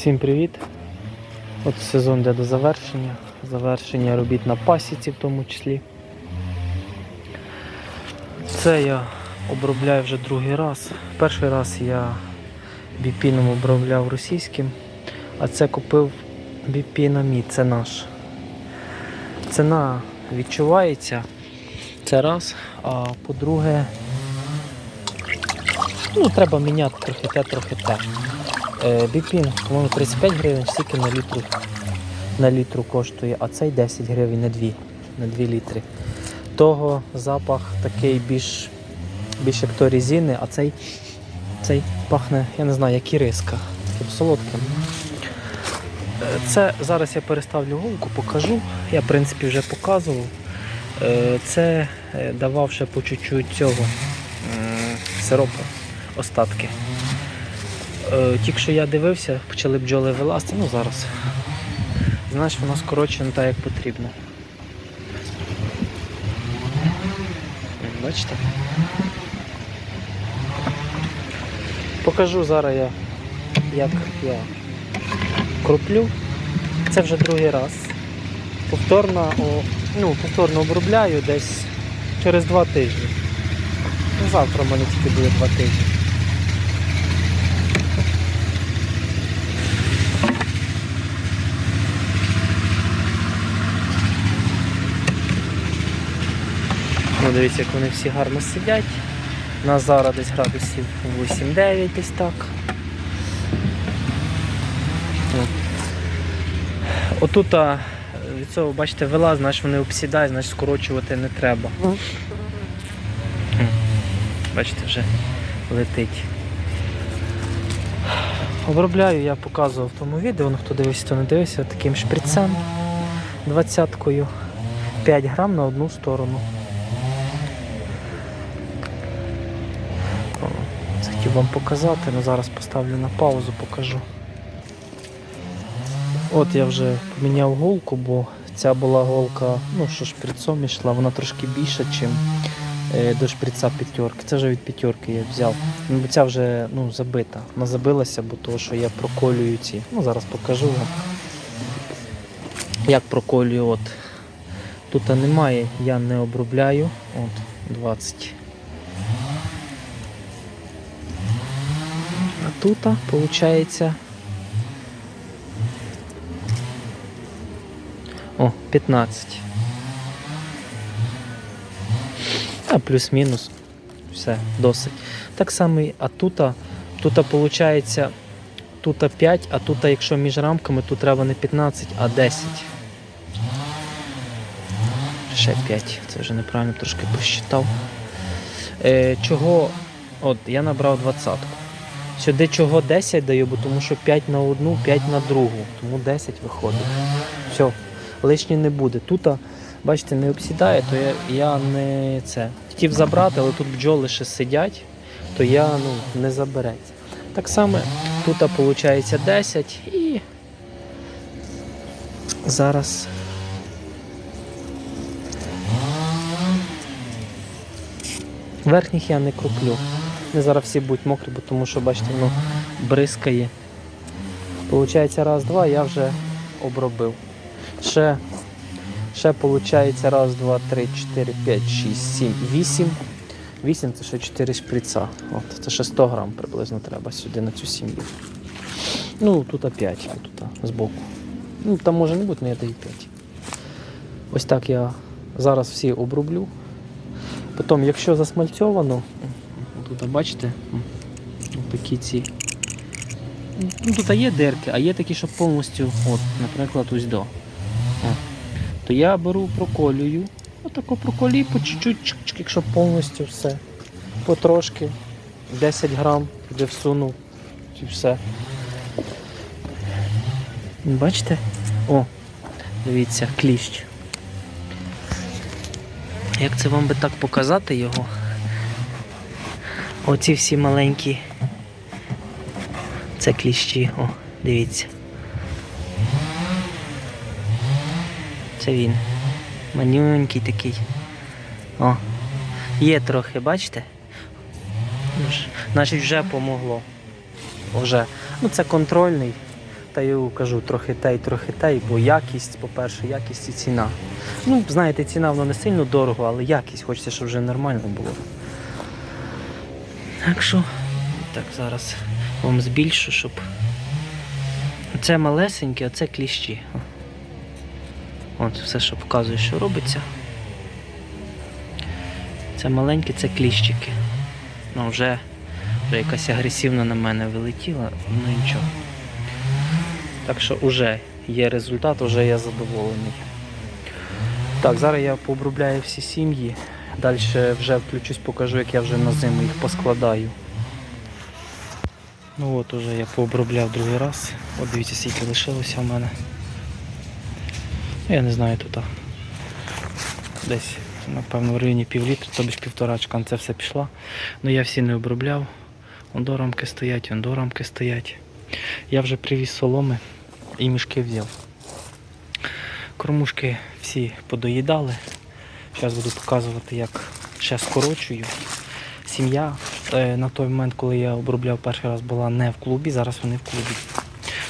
Всім привіт! От сезон йде до завершення. Завершення робіт на пасіці в тому числі. Це я обробляю вже другий раз. Перший раз я біпіном обробляв російським, а це купив біпінамід, це наш. Ціна відчувається. Це раз. А по-друге, ну, треба міняти трохи те, трохи те. Е, Біпін, по-моєму, 35 гривень, стільки на літру, на літру коштує, а цей 10 гривень на 2, на 2 літри. Того запах такий більш, більш як то резини, а цей, цей пахне, я не знаю, як іриска, таким солодким. Е, Це зараз я переставлю голку, покажу. Я в принципі вже показував. Е, Це давав ще по чуть-чуть цього сиропу, остатки. Е, Тільки що я дивився, почали бджоли вилазити, ну зараз. Знаєш, воно скорочено так, як потрібно. Бачите? Покажу зараз я, як я кроплю. Це вже другий раз. Повторно, ну, повторно обробляю десь через два тижні. Ну, Завтра в мене тільки буде два тижні. Дивіться, як вони всі гарно сидять. У нас зараз десь градусів 8-9 десь так. Отут від цього, бачите, вилаз, значить вони обсідають, значить скорочувати не треба. Бачите, вже летить. Обробляю, я показував в тому відео, ну хто дивився, хто не дивився, таким шприцем 20-кою. 5 грам на одну сторону. О, Це хотів вам показати, але зараз поставлю на паузу, покажу. От я вже поміняв голку, бо ця була голка, ну що шприцом ішла, вона трошки більша, ніж до шприца п'ятерки. Це вже від п'ятерки я взяв. Ну, Бо ця вже ну, забита. Вона забилася, бо того, що я проколюю ці. Ну, зараз покажу вам. Як проколюю. От. Тут немає, я не обробляю. От, 20. Тут, виходить. О, 15. А плюс-мінус. Все, досить. Так само, а тут, тут виходить, тут 5, а тут, якщо між рамками, тут треба не 15, а 10. Ще 5. Це вже неправильно трошки посчитав. Е, чого. От, я набрав 20. Сюди чого 10 даю, бо тому що 5 на одну, 5 на другу. Тому 10 виходить. Все, лишнє не буде. Тут, бачите, не обсідає, то я, я не це. Хотів забрати, але тут бджоли ще сидять, то я ну, не забереться. Так само тут виходить 10 і зараз. Верхніх я не кроплю. Вони зараз всі будуть мокрі, бо тому що, бачите, воно бризкає. Получається раз, два, я вже обробив. Ще, ще виходить раз, два, три, чотири, п'ять, шість, сім, вісім. Вісім це ще 4 шприца. От, це ще 100 грам приблизно треба сюди на цю сім'ю. Ну, тут 5, тут збоку. Ну, там може не бути, але я даю 5. Ось так я зараз всі оброблю. Потім, якщо засмальцьовано, тут бачите, такі ці. Ну, тут є дирки, а є такі, що повністю, от, наприклад, ось до. О. То я беру, проколюю. Отако проколюю по чуть-чуть, якщо повністю все. Потрошки. 10 грам туди всунув. І все. Бачите? О, дивіться, кліщ. Як це вам би так показати його? Оці всі маленькі. Це кліщі, о, дивіться. Це він. Манюнький такий. О. Є трохи, бачите? Значить вже помогло. Вже. Ну це контрольний. та й кажу, трохи те й трохи те, бо якість, по-перше, якість і ціна. Ну, знаєте, ціна воно не сильно дорого, але якість хочеться, щоб вже нормально було. Так що, так, зараз вам збільшу, щоб. Це малесеньке, а це кліщі. От все, що показує, що робиться. Це маленькі, це кліщики. Ну, вже, вже якась агресивна на мене вилетіла, ну нічого. Так що вже є результат, вже я задоволений. Так, зараз я пообробляю всі сім'ї. Далі вже включусь, покажу, як я вже на зиму їх поскладаю. Ну от уже я пообробляв другий раз. От дивіться, скільки лишилося в мене. Ну, Я не знаю тут. Десь, напевно, в районі пів літра, тобі ж півторачка, це все пішла. Ну я всі не обробляв. Ондо рамки стоять, ондо рамки стоять. Я вже привіз соломи і мішки взяв. Кормушки всі подоїдали. Зараз буду показувати, як ще скорочую. Сім'я е, на той момент, коли я обробляв перший раз, була не в клубі, зараз вони в клубі.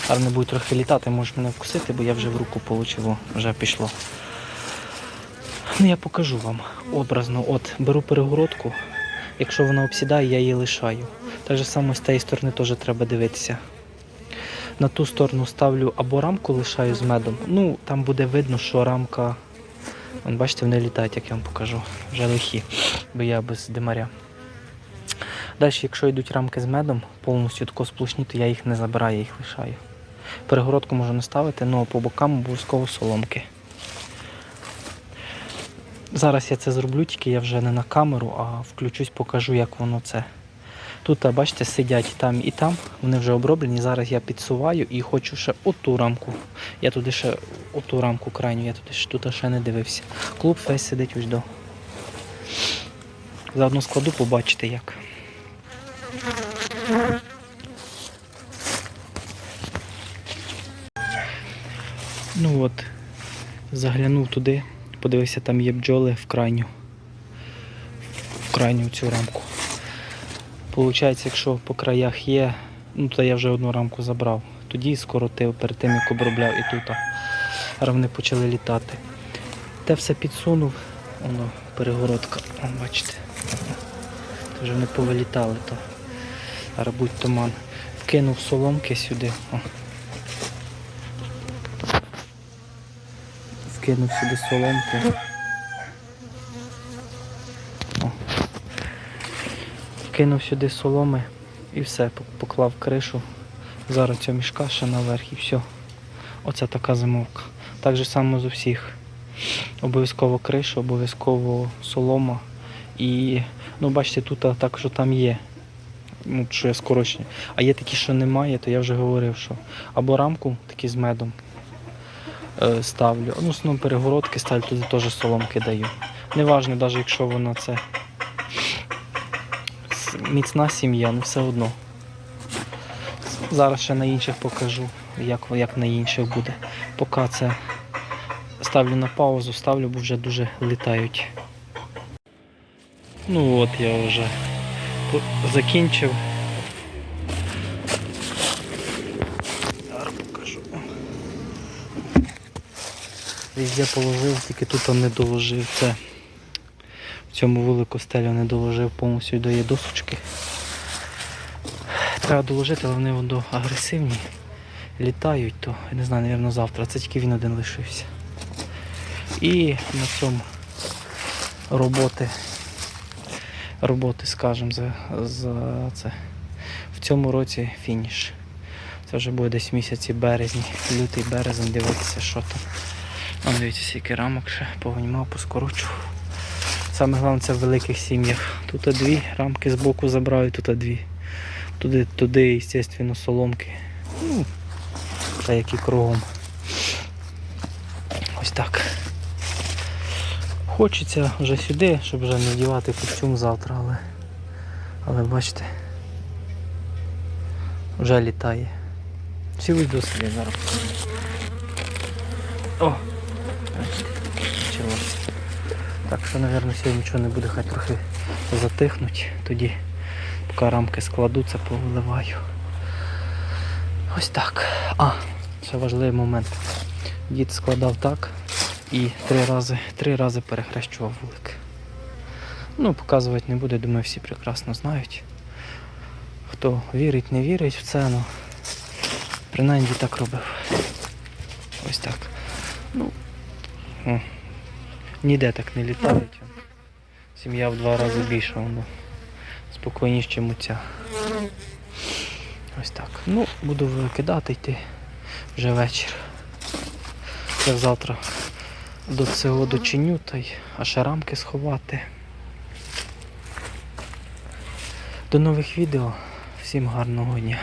Зараз вони будуть трохи літати, можеш мене вкусити, бо я вже в руку получив, вже пішло. Ну я покажу вам образно. От беру перегородку, якщо вона обсідає, я її лишаю. Так же само з тієї сторони теж треба дивитися. На ту сторону ставлю або рамку лишаю з медом. Ну, там буде видно, що рамка. Вон, бачите, вони літають, як я вам покажу. Вже лихі, бо я без димаря. Далі, якщо йдуть рамки з медом, повністю тако сплошні, то я їх не забираю, я їх лишаю. Перегородку можу не ставити, але по бокам обов'язково соломки. Зараз я це зроблю, тільки я вже не на камеру, а включусь, покажу, як воно це. Тут, бачите, сидять там і там, вони вже оброблені. Зараз я підсуваю і хочу ще оту рамку. Я туди ще оту рамку крайню, я туди, ще- тут ще не дивився. Клуб весь сидить ось до. Заодно складу, побачите як. Ну от, заглянув туди, подивився, там є бджоли в крайню. В крайню цю рамку. Получається, якщо по краях є, ну то я вже одну рамку забрав. Тоді скоротив перед тим, як обробляв і тут. Зараз вони почали літати. Те все підсунув, воно перегородка, бачите. То вже вони повилітали, то зараз будь туман. Вкинув соломки сюди. О. Вкинув сюди соломки. Вкинув сюди соломи і все, поклав кришу. Зараз цього мішка ще наверх і все. Оце така зимовка. Так же само з усіх. Обов'язково криша, обов'язково солома. І ну бачите, тут а, також там є. Ну, що я скорочення. А є такі, що немає, то я вже говорив, що або рамку такі з медом е, ставлю. Ну, основному перегородки ставлю, туди теж соломки даю. Неважно, навіть якщо вона це міцна сім'я, ну все одно. Зараз ще на інших покажу, як, як на інших буде. Поки це ставлю на паузу, ставлю, бо вже дуже літають. Ну от я вже закінчив. Зараз покажу. Везде положив, тільки тут не доложив. Це цьому вулику стелю не доложив повністю до її досочки. Треба доложити, але вони воно агресивні. Літають, то я не знаю, мабуть, завтра. Це тільки він один лишився. І на цьому роботи, роботи, скажімо, за, за це. В цьому році фініш. Це вже буде десь місяці березні, лютий березень, дивитися, що там. А дивіться, скільки рамок ще повинімав, поскорочував. Саме головне це в великих сім'ях. Тут дві рамки з боку забрав, тут дві. Туди, туди, звісно, соломки. Ну, та як і кругом. Ось так. Хочеться вже сюди, щоб вже не вдівати костюм завтра, але, але бачите, вже літає. Цілий досвід зараз. О! Бачите, почалося. Так що, мабуть, сьогодні нічого не буде, хай трохи затихнуть. Тоді, поки рамки складу, це повиливаю. Ось так. А, ще важливий момент. Дід складав так і три рази, три рази перехрещував вулик. Ну, показувати не буде, думаю, всі прекрасно знають. Хто вірить, не вірить в це, ну принаймні так робив. Ось так. Ну, ніде так не літають. Сім'я в два рази більша, ну, спокійніше, ніж. Ось так. Ну, буду викидати йти вже вечір. Я завтра до цього дочиню та й а ще рамки сховати. До нових відео. Всім гарного дня.